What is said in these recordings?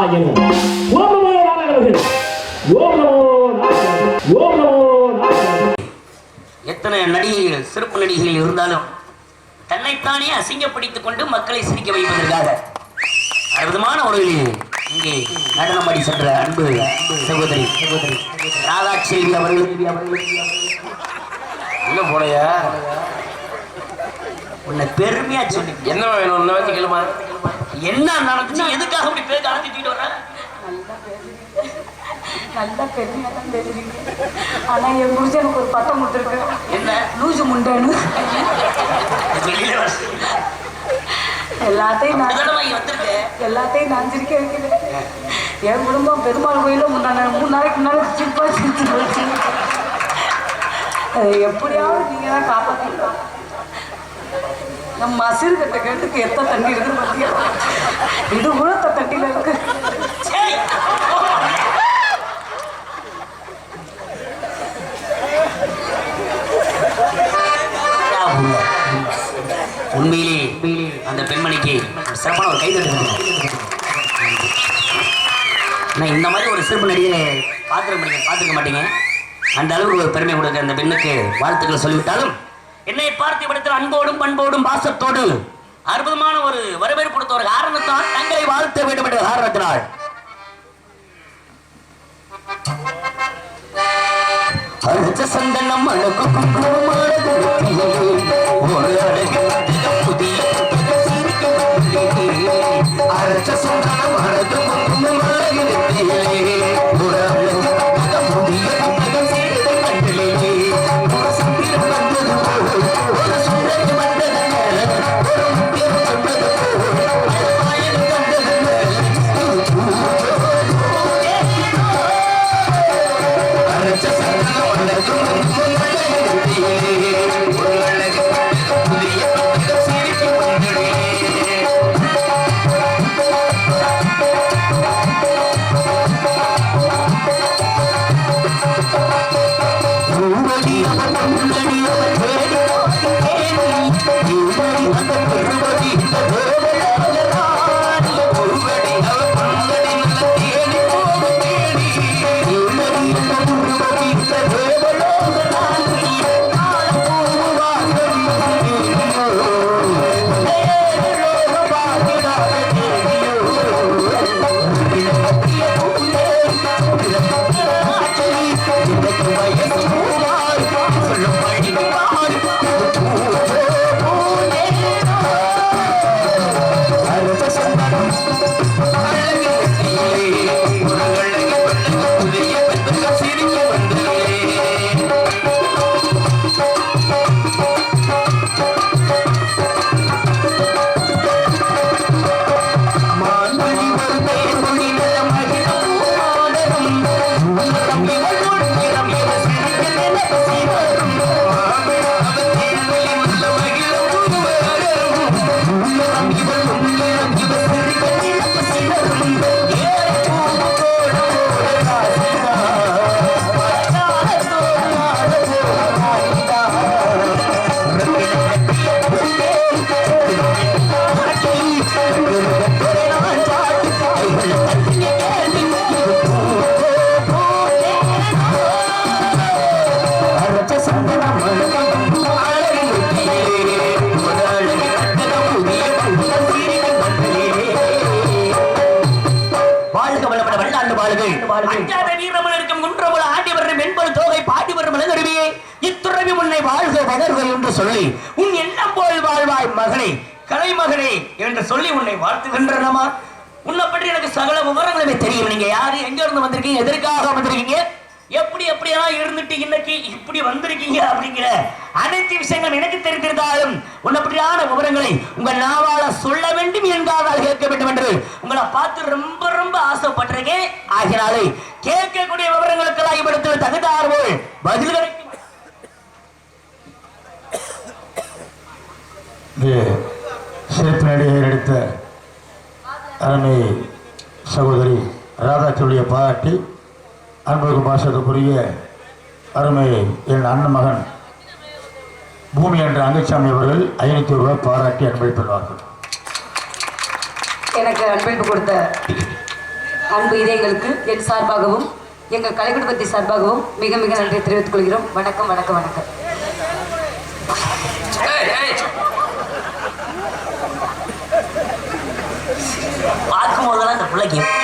நாராயண ஓம் நமோ நாராயண ஓம் நமோ நாராயண ஓம் நமோ நாராயண எத்தனை நடிகைகள் சிறப்பு நடிகைகள் இருந்தாலும் தன்னைத்தானே அசிங்கப்படுத்திக் கொண்டு மக்களை சிரிக்க வைப்பதற்காக அற்புதமான முறையில் இங்கே நடனமாடி சென்ற அன்பு சகோதரி சகோதரி ராதா செல்வி அவர்கள். என்ன போலையா? உன்னை பெருமையா சொல்லி என்ன வேணும்? கேளுமா? என்ன நடந்துச்சு எதுக்காக அப்படி பேர் கலந்துட்டு வர்ற? நல்லா பெருமையாக தான் தெரியுறீங்க ஆனால் என் புருஷனுக்கு ஒரு பட்டம் கொடுத்துருக்கு. என்ன? லூசு முண்டேன்னு. வர. எல்லாத்தையும் எல்லாத்தையும் நான் சிரிக்க வைக்கிறேன். என் குடும்பம் பெருமாள் கோயிலும் முன்னாடி மூணு நாளைக்கு முன்னாடி சிப்பா சிரிச்சு போச்சு. எப்படியாவது நீங்கள் தான் காப்பாற்றலாம் நம்ம மசிறு கட்ட கேட்டுக்கு எத்த தண்ணி இருக்கு பார்த்தியா இது கூட த இருக்கு. உண்மையிலே அந்த பெண்மணிக்கு ஒரு சிறப்பான ஒரு கைதட்டு நான் இந்த மாதிரி ஒரு சிறப்பு நடிகை பார்த்துருக்க மாட்டீங்க பார்த்துருக்க மாட்டீங்க. அந்த அளவுக்கு ஒரு பெருமை கொடுக்க அந்த பெண்ணுக்கு வாழ்த்துக்களை சொல்லிவிட்டாலும் என்னை பார்த்து இவ்விடத்தில் அன்போடும் பண்போடும் பாசத்தோடு அற்புதமான ஒரு வரவேற்பு கொடுத்த ஒரு காரணத்தால் தங்களை வாழ்த்த வேண்டும் என்ற காரணத்தினால். சந்தனம் அழகு குங்குமமான ஒரு அழகு வாழ்க என்று சொல்லி உன் எண்ணம் போல் வாழ்வாய் மகனே கலைமகனே என்று சொல்லி உன்னை வாழ்த்துகின்றனமா? உன்னை பற்றி எனக்கு சகல விவரங்களுமே தெரியும். நீங்க யாரு? எங்க இருந்து வந்திருக்கீங்க? எதற்காக வந்திருக்கீங்க? எப்படி எப்படியெல்லாம் இருந்துட்டு இன்னைக்கு இப்படி வந்திருக்கீங்க அப்படிங்கிற அனைத்து விஷயங்களும் எனக்கு தெரிந்திருந்தாலும் உன்னை பற்றியான விவரங்களை உங்கள் நாவால சொல்ல வேண்டும் என்றால் கேட்க வேண்டும் என்று உங்களை பார்த்து ரொம்ப ரொம்ப ஆசைப்பட்டிருக்கேன். ஆகினாலே கேட்கக்கூடிய விவரங்களுக்கெல்லாம் இவ்விடத்தில் தகுந்தார்வோல் பதில் கிடைக்கும் இங்கே சிறப்பு நடிகை நடித்த அருமை சகோதரி ராதாச்சொல்லியை பாராட்டி அன்புக்கு பாசத்துக்குரிய அருமை என் அண்ணன் மகன் பூமி என்ற அங்கச்சாமி அவர்கள் ஐநூற்றி ரூபாய் பாராட்டி அன்பளித்துள்ளார்கள் எனக்கு அன்பளிப்பு கொடுத்த அன்பு இதயங்களுக்கு என் சார்பாகவும் எங்கள் கலைக்குடும்பத்தை சார்பாகவும் மிக மிக நன்றி தெரிவித்துக் கொள்கிறோம். வணக்கம் வணக்கம் வணக்கம். பார்க்கும் போதெல்லாம் அந்த பிள்ளைக்கு எப்படி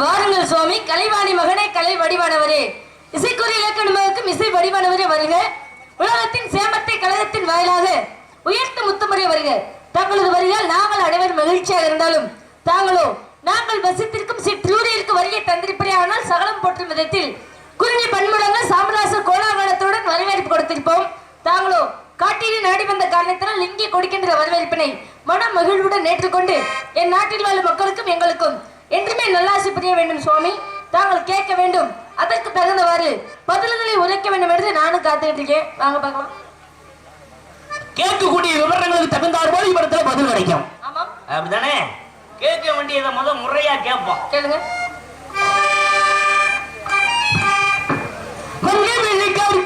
வாருங்கள் சுவாமி கலைவாணி மகனே கலை வடிவானவரே. இசைக்குரிய இலக்கணமாவுக்கும் இசை வடிவானவரே வருக. உலகத்தின் சேமத்தை கழகத்தின் வாயிலாக உயர்த்த முத்தமுறை வருக. தங்களது வரியால் நாங்கள் அனைவரும் மகிழ்ச்சியாக இருந்தாலும் தாங்களோ நாங்கள் வசித்திருக்கும் சிற்றூரிற்கு வருகை தந்திருப்பதே ஆனால் சகலம் போற்றும் விதத்தில் குருவி பன்முடங்கள் சாமராச கோலாகலத்துடன் வரவேற்பு கொடுத்திருப்போம். தாங்களோ காட்டிலே நாடி வந்த காரணத்தினால் இங்கே கொடுக்கின்ற வரவேற்பினை மன மகிழ்வுடன் ஏற்றுக்கொண்டு என் நாட்டில் வாழும் மக்களுக்கும் எங்களுக்கும் என்றுமே நல்லாசி புரிய வேண்டும் சுவாமி. தாங்கள் கேட்க வேண்டும். அதற்கு தகுந்தவாறு பதில்களை உரைக்க வேண்டும் என்று நானும் காத்துக்கிட்டு இருக்கேன் வாங்க பார்க்கலாம். கேட்கக்கூடிய விவரங்களுக்கு தகுந்தாற் போல இவரத்துல பதில் கிடைக்கும். அப்படிதானே? கேட்க வேண்டியதை முத முறையா கேட்போம். கேளுங்க. மங்கை விழிக்கார்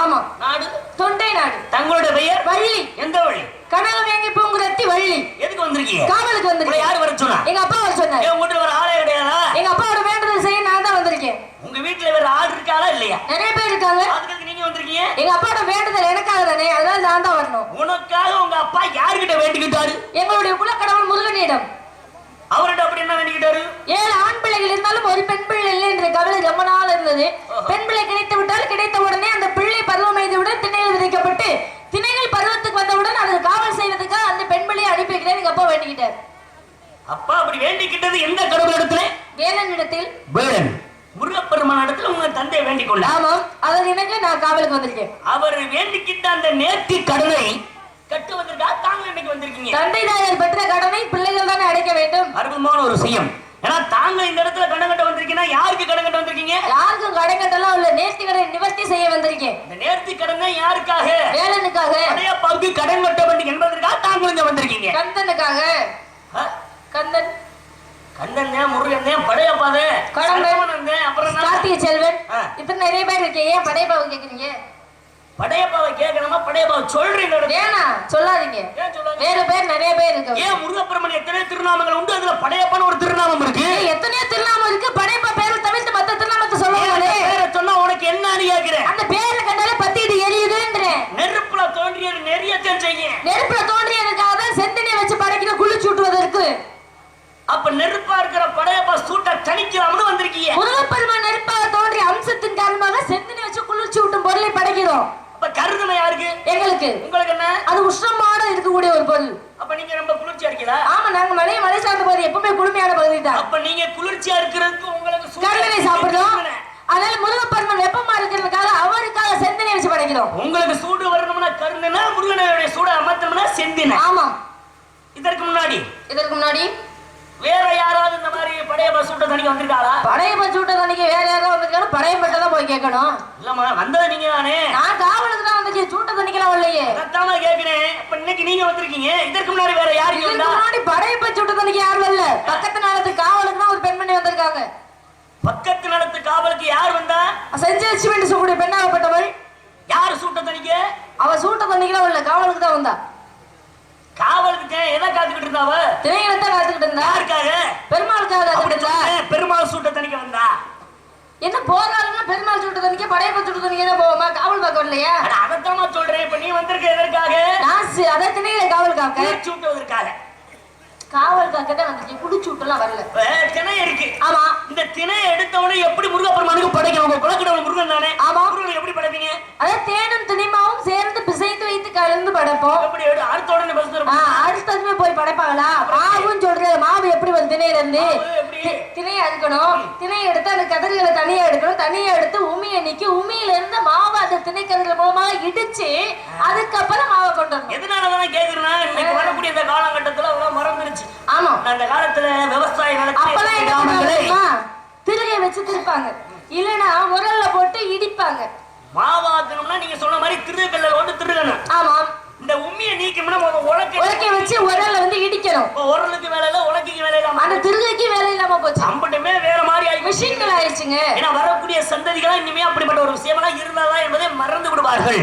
ஆமா. நாடு? தொண்டை நாடு. தங்களுடைய பெயர்? வள்ளி. எந்த வழி கனகவேங்கி பூங்குரத்தி வள்ளி. எதுக்கு வந்திருக்கீங்க? காவலுக்கு வந்திருக்கேன் யார் வர சொன்னா? எங்க அப்பா வர சொன்னார். ஏன் வீட்டுல வேற ஆளே கிடையாதா? எங்க அப்பாவோட வேண்டுதல் செய்ய நான் தான் வந்திருக்கேன். உங்க வீட்டுல வேற ஆள் இருக்காளா இல்லையா? நிறைய பேர் இருக்காங்க. அதுக்கு நீங்க வந்திருக்கீங்க? எங்க அப்பாவோட வேண்டுதல் எனக்காக தானே. அதனால நான் தான் வரணும். உனக்காக உங்க அப்பா யாருகிட்ட வேண்டிக்கிட்டாரு? எங்களுடைய குலக்கடவுள் முருகனிடம். அவர்கிட்ட அப்படி என்ன வேண்டிக்கிட்டாரு? ஏழு ஆண் பிள்ளைகள் இருந்தாலும் ஒரு பெண் பிள்ளை இல்லை என்ற கவலை ரொம்ப நாள் இருந்தது. பெண் பிள்ளை கிடைத்து விட்டால் கிடைத்த உடனே அந்த பிள்ளை பருவம் எய்தவுடன் திணைகள் விதைக்கப்பட்டு திணைகள் பருவத்துக்கு வந்தவுடன் அதை காவல் செய்வதற்காக அந்த பெண் பிள்ளையை அனுப்பி வைக்கிறேன் எங்க அப்பா வேண்டிக்கிட்டார். அப்பா அப்படி வேண்டிக்கிட்டது எந்த கடவுள் இடத்துல? வேலனிடத்தில் வேடன் முருகப்பெருமான் இடத்துல உங்க தந்தையை வேண்டிக் கொள்ள அதற்கு எனக்கு நான் காவலுக்கு வந்திருக்கேன். அவர் வேண்டிக்கிட்ட அந்த நேர்த்தி கடனை கட்டு வந்திருக்கா தாங்க இன்னைக்கு வந்திருக்கீங்க. தந்தை தாயார் பெற்ற கடனை பிள்ளைகள் தானே அடைக்க வேண்டும். அற்புதமான ஒரு விஷயம் ஏன்னா தாங்க இந்த இடத்துல கடன் கட்ட வந்திருக்கீங்கன்னா யாருக்கு கடன் கட்ட வந்திருக்கீங்க? யாருக்கும் கடை கட்டெல்லாம் உள்ள நேர்த்தி கடை நிவர்த்தி செய்ய வந்திருக்கேன். இந்த நேர்த்தி கடன் யாருக்காக? வேலனுக்காக. அடையப்பாவுக்கு கடன் கட்ட வேண்டும் என்பதற்காக தாங்களும் இங்க வந்திருக்கீங்க. கந்தனுக்காக? கந்தன். கந்தன் தான் முருகன் தான் படையப்பா தான் கடம்பன். அப்புறம்? கார்த்திகை செல்வன். இப்ப நிறைய பேர் இருக்கீங்க. ஏன் படையப்பாவை கேக்குறீங்க? படையப்பாவை கேட்கணுமா? படையப்பாவை சொல்றீங்க ஏனா சொல்லாதீங்க? வேற பேர் நிறைய பேர் இருக்கு. ஏன் முருகப்பெருமன் எத்தனை திருநாமங்கள் உண்டு? அதுல படையப்பான்னு ஒரு திருநாமம் இருக்கு. எத்தனையோ திருநாமம் இருக்கு. படையப்பா பேர் தவிர்த்து மத்த திருநாமத்தை சொல்லுவாங்களே பேரை சொன்னா உனக்கு என்னன்னு கேக்குறேன் அந்த பேர்ல கண்டாலே பத்திட்டு எரியுதுன்றேன். நெருப்புல தோன்றிய நெறியத்தான் செய்ய. நெருப்புல தோன்றியதுக்காக தான் செந்தனை வச்சு படைக்கிற குழு சூட்டுவதற்கு. அப்ப நெருப்பா இருக்கிற படையப்பா சூட்ட தணிக்கலாம்னு வந்திருக்கீங்க. முருகப்பெருமான் நெருப்பாக தோன்றிய அம்சத்தின் காரணமாக செந்தனை வச்சு குளிர்ச்சி விட்டும் பொருளை படைக்கிறோம். கருதுமை யாருக்கு? எங்களுக்கு. உங்களுக்கு என்ன? அது உஷ்ணமான இருக்கக்கூடிய ஒரு பொருள். அப்ப நீங்க ரொம்ப குளிர்ச்சியா இருக்கீங்களா? ஆமா நாங்க மலை மலை சார்ந்த பகுதி எப்பவுமே குளுமையான பகுதி தான். அப்ப நீங்க குளிர்ச்சியா இருக்கிறதுக்கு உங்களுக்கு கருவினை சாப்பிடுறோம். அதனால முருகப்பெருமான் வெப்பமா இருக்கிறதுக்காக அவருக்காக செந்தனை வச்சு படைக்கிறோம். உங்களுக்கு சூடு வரணும்னா கருந்துனா முருகனுடைய சூட அமர்த்தணும்னா செந்தின. ஆமா. இதற்கு முன்னாடி? இதற்கு முன்னாடி? வேற யாராவது இந்த மாதிரி படையப்பா சூட்ட தணிக்க வந்திருக்காளா? படைய பச்சு விட்டது அன்னைக்கு வேற யாராவது வந்திருக்காலும் பட்ட தான் போய் கேட்கணும். இல்லம்மா வந்தது நீங்க தானே? நான் காவலுக்கு தான் வந்துச்சு. சூட்ட தண்ணிக்கலாம் இல்லையே. அதாம்மா கேக்குறேன். இப்ப இன்னைக்கு நீங்க வந்திருக்கீங்க. இதற்கு முன்னாடி வேற யாரு வந்தா முன்னாடி விட்ட தண்ணிக்கு யாரும் வரல பக்கத்து நாளத்து காவலுக்கு தான் ஒரு பெண்மணி வந்திருக்காங்க. பக்கத்து நடத்து காவலுக்கு யார் வந்தா செஞ்சு லட்சுமி சொல்லக்கூடிய பெண்ணாகப்பட்டவள் யார் சூட்ட தணிக்க அவ சூட்ட தண்ணிக்கலாம் இல்ல காவலுக்கு தான் வந்தா காவலுக்கு தே- எதை காத்துக்கிட்டு இருந்தாவ திரையில தான் காத்துக்கிட்டு இருந்தா யாருக்காக பெருமாளுக்காக அப்படி காத்துக்கிட்டு இருந்தா சொன்னேன், பெருமாள் சூட்ட தணிக்க வந்தா என்ன போறாங்கன்னா பெருமாள் சூட்ட தண்ணிக்க படைய பச்சு விட்ட தண்ணிக்க தான் போவோமா? காவல் பார்க்க வரலையா? அட, அதைத்தாம்மா சொல்றேன். இப்ப நீ வந்திருக்க எதற்காக? நான் அதான் திணையில காவல் காக்க. குளிர்ச்சி ஊட்டுவதற்காக காவல் காக்க தான் வந்துச்சு. குடிச்சு விட்டுலாம் வரல. திணை இருக்கு. ஆமா. இந்த திணையை எடுத்த உடனே எப்படி முருகப்பெருமானுக்கு படைக்கணும்? உங்க குலக்கடவுள் முருகன் தானே? ஆமா. முருகன் எப்படி படைப்பீங்க? அதாவது தேனும் துணிமாவும் சேர்ந்து பிசைந்து வைத்து கலந்து படைப்போம். அடுத்ததுமே போய் படைப்பாங்களா? மாவும் சொல்றது மாவு எப்படி வந்து திணையில இருந்து திணையை அறுக்கணும். திணையை எடுத்து அந்த கதிர்களை தனியா எடுக்கணும். தனியா எடுத்து உமியை நீக்கி உமியில இருந்து மாவு அந்த திணை கதிர்கள் மூலமா இடிச்சு அதுக்கப்புறம் மாவை கொண்டு வரணும். எதனாலதான் கேக்குறேன்னா இன்னைக்கு வரக்கூடிய இந்த காலகட்டத்துல அதெல்லாம் மறந்துருச்சு. ஆமா. அந்த காலத்துல விவசாயம் அப்பெல்லாம் என்ன திருகை வச்சு திருப்பாங்க. இல்லைன்னா உரல்ல போட்டு இடிப்பாங்க. மாவாக்கணும்னா நீங்க சொன்ன மாதிரி திருக்கல்ல ஓட்டு திருகணும். ஆமா இந்த உண்மையை நீக்கணும்னா முதல்ல உலக்க உலக்கை வச்சு உரல்ல வந்து இடிக்கணும். உரலுக்கு வேலை இல்ல உலக்கைக்கு வேலை இல்லாம அந்த திருகைக்கு வேலை இல்லாம போச்சு. அம்பட்டுமே வேற மாதிரி ஆகி. மிஷின்கள் ஆயிடுச்சுங்க. ஏன்னா வரக்கூடிய சந்ததிகளா இனிமே அப்படிப்பட்ட ஒரு விஷயமெல்லாம் இருந்தாதா என்பதை மறந்து விடுவார்கள்.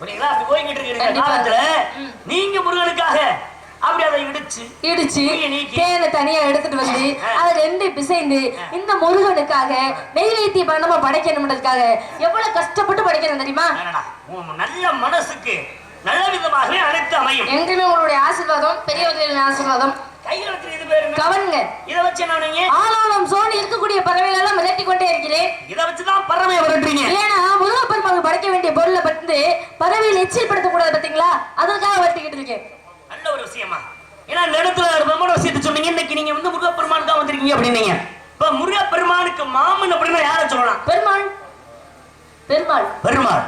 புரியுங்களா அப்படி போய்கிட்டு இருக்கிற. காலத்துல. நீங்க முருகனுக்காக அப்படி அதை இடிச்சு இடிச்சு. தேனை தனியா எடுத்துட்டு வந்து அதை ரெண்டு பிசைந்து இந்த முருகனுக்காக நெய்வேத்திய பண்ணமா படைக்கணும்ன்றதுக்காக எவ்வளவு கஷ்டப்பட்டு படைக்கணும் தெரியுமா? நல்ல மனசுக்கு நல்ல விதமாகவே அனைத்து அமையும். எங்குமே உங்களுடைய ஆசீர்வாதம் பெரியவர்களின் ஆசீர்வாதம். வச்சு? கவனுங்க. இதை வச்சு பண்ணீங்க ஆனாலும் சோனி இருக்கக்கூடிய பறவைகள் எல்லாம் மிரட்டி கொண்டே இருக்கிறேன். இதை வச்சுதான் பறவையை விரட்டுறீங்க ஏன்னா முருகப்பெருமானுக்கு படைக்க வேண்டிய பொருளை பட்டு பறவையில் எச்சில் பாத்தீங்களா அதற்காக வருத்திக்கிட்டு இருக்கேன். நல்ல ஒரு விஷயமா. ஏன்னா இந்த இடத்துல விஷயத்தை சொன்னீங்க. இன்னைக்கு நீங்க வந்து முருகப்பெருமான் தான் வந்திருக்கீங்க அப்படின்னீங்க. இப்ப முருகப்பெருமானுக்கு மாமன் அப்படின்னா யாரை சொல்லலாம்? பெருமாள். பெருமாள். பெருமாள்.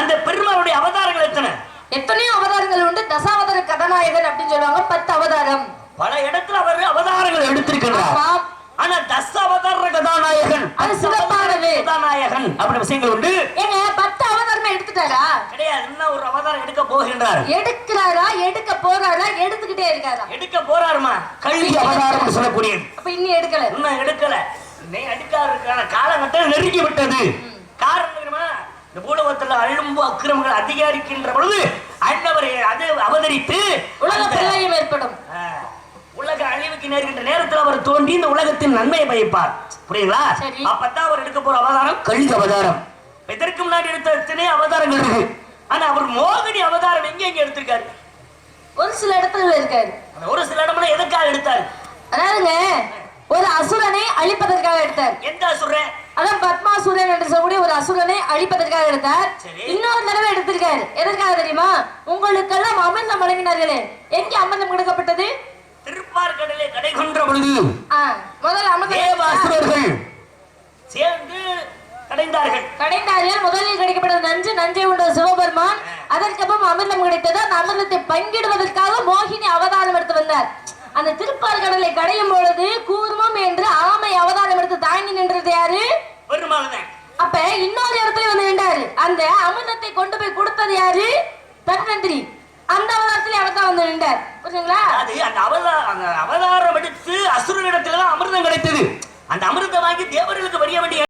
அந்த பெருமாளுடைய அவதாரங்கள் எத்தனை? எத்தனையோ அவதாரங்கள் உண்டு. தசாவதார கதாநாயகன் அப்படின்னு சொல்லுவாங்க. பத்து அவதாரம். பல இடத்துல அவர் அவதாரங்கள் எடுத்திருக்கிறார். ஆனா தச அவதார கதாநாயகன் அது சிறப்பானது. கதாநாயகன் அப்படி விஷயங்கள் உண்டு. ஏங்க பத்து அவதாரமே எடுத்துட்டாரா? கிடையாது. இன்னும் ஒரு அவதாரம் எடுக்க போகின்றார்? எடுக்கிறாரா எடுக்க போறாரா எடுத்துக்கிட்டே இருக்காரா? எடுக்க போறாருமா? கல்வி அவதாரம் சொல்லக்கூடியது. அப்ப இன்னும் எடுக்கல. இன்னும் எடுக்கல. நீ எடுக்காருக்கான காலகட்டம் நெருங்கி விட்டது இந்த பூலகத்துல அழும்பு அக்கிரமங்கள் அதிகரிக்கின்ற பொழுது அண்ணவரை அது அவதரித்து உலக பிரளயம் ஏற்படும். உலக அழிவுக்கு நேர்கின்ற நேரத்தில் அவர் தோன்றி இந்த உலகத்தின் நன்மையை பயப்பார். புரியுங்களா. அப்பதான் அவர் எடுக்க போற அவதாரம் கல்வி அவதாரம். இதற்கு முன்னாடி எடுத்த எத்தனை அவதாரங்கள் இருக்கு? ஆனா அவர் மோகினி அவதாரம் எங்க எங்க எடுத்திருக்காரு? ஒரு சில இடத்துல இருக்காரு. ஒரு சில இடம்ல எதுக்காக எடுத்தார்? அதாவதுங்க ஒரு அசுரனை அழிப்பதற்காக எடுத்தார். எந்த சொல்றேன் அதான் பத்மாசுரன் என்று சொல்லக்கூடிய ஒரு அசுரனை அழிப்பதற்காக எடுத்தார். இன்னொரு தடவை எடுத்திருக்காரு. எதற்காக தெரியுமா? உங்களுக்கெல்லாம் அமிர்தம் வழங்கினார்களே. எங்கே அமிர்தம் கொடுக்கப்பட்டது? திருப்பார்கடலை கடை கொன்ற பொழுது அமிர்தம் தேவாசுரர்கள் சேர்ந்து கடைந்தார்கள். கடைந்தார்கள். முதலில் கிடைக்கப்பட்டது நஞ்சு நஞ்சை உண்ட சிவபெருமான். அதற்கப்புறம் அமிர்தம் கிடைத்தது. அந்த அமிர்தத்தை பங்கிடுவதற்காக மோகினி அவதாரம் எடுத்து வந்தார். அந்த திருப்பார் கடலை கடையும் பொழுது கூர்மம் என்று ஆமை அவதாரம் எடுத்து தாங்கி நின்றது யாரு? அப்ப இன்னொரு இடத்துல வந்து நின்றாரு. அந்த அமிர்தத்தை கொண்டு போய் கொடுத்தது யாரு? தன்வந்திரி. அந்த அவதாரத்துல அவர் தான் வந்து நின்றார். புரியுங்களா அது அந்த அவதார அந்த அவதாரம் எடுத்து அசுரனிடத்துல தான் அமிர்தம் கிடைத்தது. அந்த அமிர்தம் வாங்கி தேவர்களுக்கு வரிய வேண்டிய